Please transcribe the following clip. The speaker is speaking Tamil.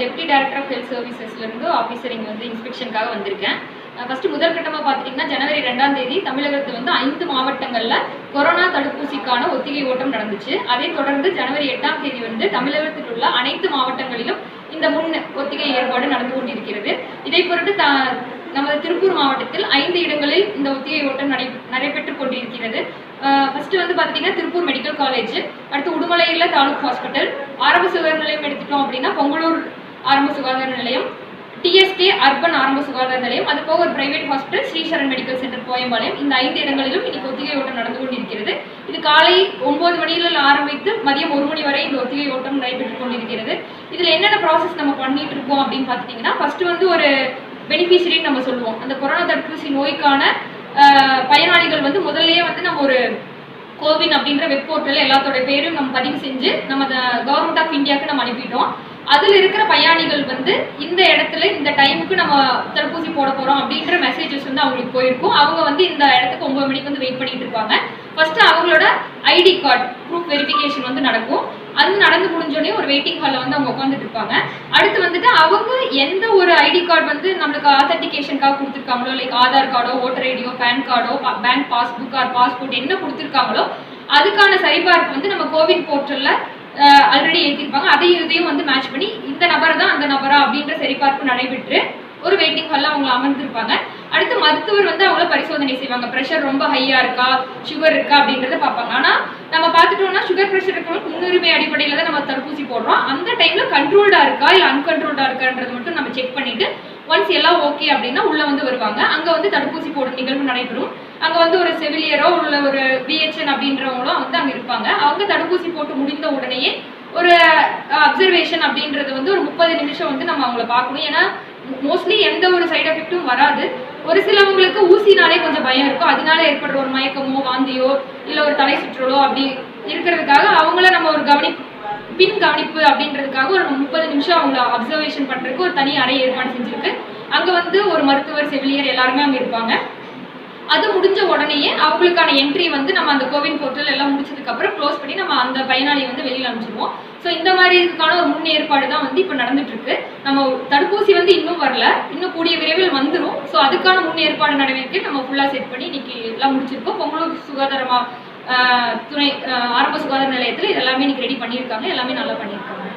டெப்டி டைரக்டர் ஆஃப் ஹெல்த் சர்வீசஸ்லேருந்து ஆஃபீஸர் இங்கே வந்து இன்ஸ்பெக்ஷனுக்காக வந்திருக்கேன். ஃபஸ்ட்டு முதல் கட்டமாக பார்த்துட்டிங்கன்னா ஜனவரி ரெண்டாம் தேதி தமிழகத்தில் வந்து ஐந்து மாவட்டங்களில் கொரோனா தடுப்பூசிக்கான ஒத்திகை ஓட்டம் நடந்துச்சு. அதைத் தொடர்ந்து ஜனவரி எட்டாம் தேதி வந்து தமிழகத்தில் உள்ள அனைத்து மாவட்டங்களிலும் இந்த முன் ஒத்திகை ஏற்பாடு நடந்து கொண்டிருக்கிறது. இதை பொருட்டு த நமது திருப்பூர் மாவட்டத்தில் ஐந்து இடங்களில் இந்த ஒத்திகை ஓட்டம் நடை நடைபெற்றுக் கொண்டிருக்கிறது. ஃபர்ஸ்ட் வந்து பார்த்தீங்கன்னா திருப்பூர் மெடிக்கல் காலேஜ் அடுத்து உடுமலையில் தாலுக் ஹாஸ்பிட்டல் ஆரம்ப சுகாதார நிலையம் எடுத்துட்டோம் அப்படின்னா பொங்கலூர் ஆரம்ப சுகாதார நிலையம் டிஎஸ்கே அர்பன் ஆரம்ப சுகாதார நிலையம் அது போக ஒரு private hospital Sricharan medical centre Koyampalayam. இந்த ஐந்து இடங்களிலும் இன்னைக்கு ஒத்திகை ஓட்டம் நடந்து கொண்டிருக்கிறது. இது காலை ஒன்பது மணியில் ஆரம்பித்து மதியம் ஒரு மணி வரை இந்த ஒத்திகை ஓட்டம் நடைபெற்றுக் கொண்டிருக்கிறது. இதில் என்னென்ன ப்ராசஸ் நம்ம பண்ணிட்டு இருக்கோம் அப்படின்னு பார்த்துட்டிங்கன்னா ஃபர்ஸ்ட் வந்து ஒரு பெனிஃபிஷரின்னு நம்ம சொல்லுவோம். அந்த கொரோனா தடுப்பூசி நோய்க்கான பயனாளிகள் வந்து முதல்லயே வந்து நம்ம ஒரு கோவின் அப்படின்ற வெப் போர்ட்டல் எல்லாத்தோட பேரும் நம்ம பதிவு செஞ்சு நம்ம கவர்மெண்ட் ஆஃப் இந்தியாவுக்கு நம்ம அனுப்பிட்டோம். அதில் இருக்கிற பயணிகள் வந்து இந்த இடத்துல இந்த டைமுக்கு நம்ம தடுப்பூசி போட போகிறோம் அப்படின்ற மெசேஜஸ் வந்து அவங்களுக்கு போயிருக்கும். அவங்க வந்து இந்த இடத்துக்கு ஒம்பது மணிக்கு வந்து வெயிட் பண்ணிட்டு இருப்பாங்க. ஃபர்ஸ்ட் அவங்களோட ஐடி கார்டு ப்ரூஃப் வெரிஃபிகேஷன் வந்து நடக்கும். அது நடந்து முடிஞ்சோடனே ஒரு வெயிட்டிங் ஹாலில் வந்து அவங்க உட்காந்துட்டு இருப்பாங்க. அடுத்து வந்துட்டு அவங்க எந்த ஒரு ஐடி கார்டு வந்து நம்மளுக்கு ஆத்தன்டிகேஷனுக்காக கொடுத்துருக்காங்களோ லைக் ஆதார் கார்டோ ஓட்டர் ஐடியோ பேன் கார்டோ பேங்க் பாஸ்புக் ஆர் பாஸ்போர்ட் என்ன கொடுத்துருக்காங்களோ அதுக்கான சரிபார்ப்பு வந்து நம்ம கோவின் போர்ட்டலில் ஆல்ரெடி எழுதியிருப்பாங்க அதையும் இதையும் வந்து மேட்ச் பண்ணி இந்த நபரை தான் அந்த நபரா அப்படின்ற சரிபார்ப்பு நடைபெற்று ஒரு வெயிட்டிங் ஹாலில் அவங்க அமர்ந்திருப்பாங்க. அடுத்து மருத்துவர் வந்து அவங்கள பரிசோதனை செய்வாங்க. ப்ரெஷர் ரொம்ப ஹையா இருக்கா? சுகர் இருக்கா? அப்படின்றத பார்ப்பாங்க. ஆனால் நம்ம பார்த்துட்டோம்னா சுகர் ப்ரெஷர் இருக்கிறவங்களுக்கு முன்னுரிமை அடிப்படையில் தான் நம்ம தடுப்பூசி போடுறோம். அந்த டைம்ல கண்ட்ரோல்டா இருக்கா? இல்லை அன்கண்ட்ரோல்டா இருக்கான்றது மட்டும் நம்ம செக் பண்ணிட்டு ஒன்ஸ் எல்லாம் ஓகே அப்படின்னா உள்ள வந்து வருவாங்க. அங்க வந்து தடுப்பூசி போடும் நிகழ்வு நடைபெறும். அங்க வந்து ஒரு செவிலியரோ உள்ள ஒரு பிஹெச்என் அப்படின்றவங்களோ வந்து அங்க இருப்பாங்க. அவங்க தடுப்பூசி போட்டு முடிந்த உடனேயே ஒரு அப்சர்வேஷன் அப்படின்றது வந்து ஒரு முப்பது நிமிஷம் வந்து நம்ம அவங்கள பார்க்கணும். ஏன்னா மோஸ்ட்லி எந்த ஒரு சைடு எஃபெக்ட்டும் வராது. ஒரு சிலவங்களுக்கு ஊசினாலே கொஞ்சம் பயம் இருக்கும். அதனால ஏற்படுற ஒரு மயக்கமோ வாந்தியோ இல்லை ஒரு தலை சுற்றலோ அப்படி இருக்கிறதுக்காக அவங்கள நம்ம ஒரு கவனி பின் கவனிப்பு அப்படின்றதுக்காக ஒரு முப்பது நிமிஷம் அவங்கள அப்சர்வேஷன் பண்ணுறதுக்கு ஒரு தனி அறை ஏற்பாடு செஞ்சுருக்கு. அங்கே வந்து ஒரு மருத்துவர் செவிலியர் எல்லாருமே அங்கே இருப்பாங்க. அது முடிஞ்ச உடனேயே அவங்களுக்கான என்ட்ரி வந்து நம்ம அந்த கோவின் போர்ட்டல் எல்லாம் முடிச்சதுக்கப்புறம் க்ளோஸ் பண்ணி நம்ம அந்த பயனாளியை வந்து வெளியில் அனுப்பிச்சிருவோம். ஸோ இந்த மாதிரி இதுக்கான ஒரு முன் ஏற்பாடு தான் வந்து இப்போ நடந்துட்டு இருக்கு நம்ம தடுப்பூசி வந்து இன்னும் வரல. இன்னும் கூடிய விரைவில் வந்துடும் ஸோ அதுக்கான முன் ஏற்பாடு நடவடிக்கை நம்ம ஃபுல்லாக செட் பண்ணி இன்னைக்கு எல்லாம் முடிச்சிருக்கோம். பொங்கலூர் சுகாதாரமாக துணை ஆரம்ப சுகாதார நிலையத்தில் இதெல்லாமே இன்னைக்கு ரெடி பண்ணியிருக்காங்க. எல்லாமே நல்லா பண்ணியிருக்காங்க.